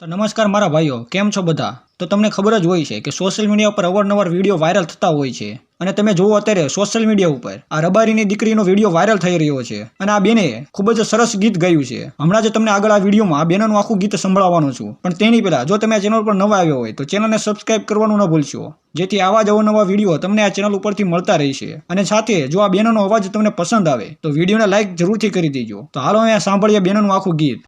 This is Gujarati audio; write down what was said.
તો નમસ્કાર મારા ભાઈઓ, કેમ છો બધા? તો તમને ખબર જ હોય છે કે સોશિયલ મીડિયા ઉપર અવારનવાર વીડિયો વાયરલ થતા હોય છે. અને તમે જુઓ અત્યારે સોશિયલ મીડિયા ઉપર, આ રબારીની દીકરીનો વીડિયો વાયરલ થઈ રહ્યો છે. અને આ બેને ખૂબ જ સરસ ગીત ગાયું છે. હમણાં જ તમને આગળ આ વિડીયોમાં આ બેનનું આખું ગીત સંભળાવવાનું છું. પણ તેની પહેલાં, જો તમે આ ચેનલ પર નવા આવ્યો હોય, તો ચેનલને સબસ્ક્રાઇબ કરવાનું ન ભૂલશો. જેથી આવા જ અવનવા વીડિયો તમને આ ચેનલ ઉપરથી મળતા રહેશે. અને સાથે, જો આ બેનનો અવાજ તમને પસંદ આવે, તો વિડીયોને લાઇક જરૂરથી કરી દેજો. તો હાલો અહીંયા સાંભળીએ બેનનું આખું ગીત.